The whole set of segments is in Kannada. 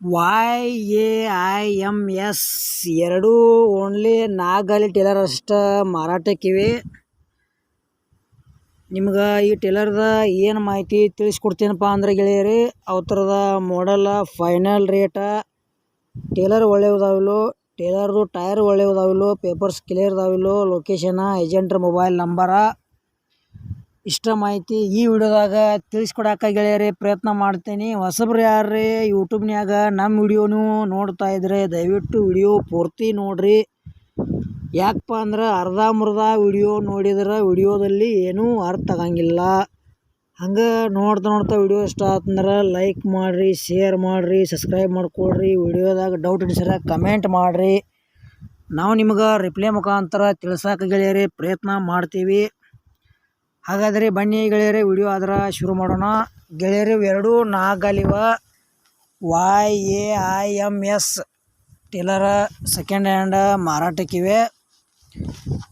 Y A I M S ಎರಡೂ ಓನ್ಲಿ ನಾಗಲಿ ಟೇಲರ್ ಅಷ್ಟು ಮಾರಾಟಕ್ಕಿವೆ. ನಿಮ್ಗೆ ಈ ಟೇಲರ್ದ ಏನು ಮಾಹಿತಿ ತಿಳಿಸ್ಕೊಡ್ತೀನಪ್ಪ ಅಂದ್ರೆ ಗೆಳೆಯರಿ ಅವ್ರದ ಮಾಡಲ್ಲ ಫೈನಲ್ ರೇಟ ಟೇಲರ್ ಒಳ್ಳೆಯದಾವಿಲ್ಲೋ ಟೇಲರ್ದು ಟೈರ್ ಒಳ್ಳೆಯದಾವಿಲ್ಲೋ, ಪೇಪರ್ಸ್ ಕ್ಲಿಯರ್ ಇದಾವಿಲ್ಲೋ ಲೊಕೇಶನ ಏಜೆಂಟ್ರ ಮೊಬೈಲ್ ನಂಬರ, ಇಷ್ಟ ಮಾಹಿತಿ ಈ ವಿಡಿಯೋದಾಗ ತಿಳಿಸ್ಕೊಡಾಕ ಗೆಳೆಯರೇ ಪ್ರಯತ್ನ ಮಾಡ್ತೀನಿ. ಹೊಸಬ್ರು ಯಾರ್ರಿ? ಯೂಟ್ಯೂಬ್ನ್ಯಾಗ ನಮ್ಮ ವಿಡಿಯೋನು ನೋಡ್ತಾ ಇದ್ರೆ ದಯವಿಟ್ಟು ವಿಡಿಯೋ ಪೂರ್ತಿ ನೋಡ್ರಿ. ಯಾಕಪ್ಪ ಅಂದ್ರೆ ಅರ್ಧ ಮುರ್ಧ ವಿಡಿಯೋ ನೋಡಿದ್ರೆ ವಿಡಿಯೋದಲ್ಲಿ ಏನೂ ಅರ್ಥ ಆಗಂಗಿಲ್ಲ. ಹಂಗೆ ನೋಡ್ತಾ ನೋಡ್ತಾ ವಿಡಿಯೋ ಇಷ್ಟ ಆತಂದ್ರೆ ಲೈಕ್ ಮಾಡಿರಿ ಶೇರ್ ಮಾಡಿರಿ ಸಬ್ಸ್ಕ್ರೈಬ್ ಮಾಡ್ಕೊಳ್ರಿ ವಿಡಿಯೋದಾಗ ಡೌಟ್ ಇಡಿಸಿರ ಕಮೆಂಟ್ ಮಾಡಿರಿ. ನಾವು ನಿಮ್ಗೆ ರಿಪ್ಲೈ ಮುಖಾಂತರ ತಿಳ್ಸಕ್ಕೆ ಗೆಳೆಯರಿ ಪ್ರಯತ್ನ ಮಾಡ್ತೀವಿ. ಹಾಗಾದರೆ ಬನ್ನಿ ಗೆಳೆಯರೆ ವಿಡಿಯೋ ಆದ್ರೆ ಶುರು ಮಾಡೋಣ. ಗೆಳೆಯರು ಎರಡೂ, ನಾಗಲಿವ Y A I M S trailer second hand ಮಾರಾಟಕ್ಕಿವೆ.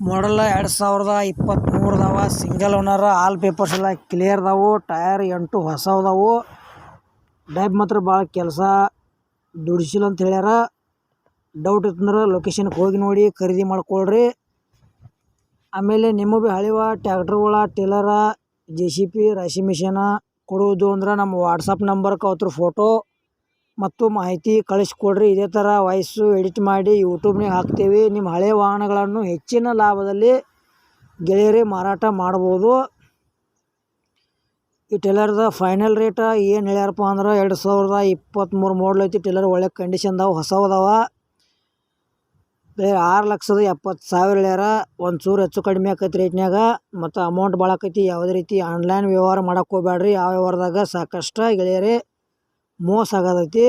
Model ಎರಡು ಸಾವಿರದ ಇಪ್ಪತ್ತ್ಮೂರದವ ಸಿಂಗಲ್ ಓನರ್ ಆಲ್ ಪೇಪರ್ಸ್ ಎಲ್ಲ ಕ್ಲಿಯರ್ ಅದಾವು ಟಯರ್ ಎಂಟು ಹೊಸ ಡೈಬ್ ಮಾತ್ರ ಭಾಳ ಕೆಲಸ ದುಡಿಸಿಲ್ಲ ಅಂತ ಹೇಳ್ಯಾರ. ಡೌಟ್ ಇತ್ತಂದ್ರೆ ಲೊಕೇಶನ್ಗೆ ಹೋಗಿ ನೋಡಿ, ಖರೀದಿ ಮಾಡ್ಕೊಳ್ರಿ. ಆಮೇಲೆ ನಿಮ್ಮ ಭೀ ಹಳಿವ ಟ್ಯಾಕ್ಟ್ರುಗಳ ಟೇಲರ ಜೆ ಸಿ ಪಿ ರಾಶಿ ಮಿಷಿನ ಕೊಡುವುದು ಅಂದ್ರೆ ನಮ್ಮ ವಾಟ್ಸಪ್ ನಂಬರ್ಗೆ ಅವತ್ರ ಫೋಟೋ ಮತ್ತು ಮಾಹಿತಿ ಕಳಿಸ್ಕೊಡ್ರಿ. ಇದೇ ಥರ ವಾಯ್ಸು ಎಡಿಟ್ ಮಾಡಿ ಯೂಟ್ಯೂಬ್ನಾಗ ಹಾಕ್ತೀವಿ. ನಿಮ್ಮ ಹಳೆಯ ವಾಹನಗಳನ್ನು ಹೆಚ್ಚಿನ ಲಾಭದಲ್ಲಿ ಗೆಳೆಯರೇ ಮಾರಾಟ ಮಾಡ್ಬೋದು. ಈ ಟೇಲರ್ದ ಫೈನಲ್ ರೇಟ ಏನು ಹೇಳ್ಯಾರಪ್ಪ ಅಂದ್ರೆ ಎರಡು ಸಾವಿರದ ಇಪ್ಪತ್ತ್ಮೂರು ಮಾಡಲ್ ಐತಿ. ಟೇಲರ್ ಒಳ್ಳೆ ಕಂಡೀಷನ್ದಾವ ಹೊಸವದಾವ ಬೇರೆ ಆರು ಲಕ್ಷದ ಎಪ್ಪತ್ತು ಸಾವಿರ ಹೇಳ್ಯಾರ. ಒಂದು ಚೂರು ಹೆಚ್ಚು ಕಡಿಮೆ ಆಕೈತಿ ರೇಟ್ನಾಗ ಮತ್ತು ಅಮೌಂಟ್ ಭಾಳ ಆಕೈತಿ. ಯಾವುದೇ ರೀತಿ ಆನ್ಲೈನ್ ವ್ಯವಹಾರ ಮಾಡೋಕ್ಕೆ ಹೋಗ್ಬೇಡ್ರಿ ಆ ವ್ಯವಹಾರದಾಗ ಸಾಕಷ್ಟು ಗೆಳೆಯರೇ ಮೋಸ ಆಗತೈತಿ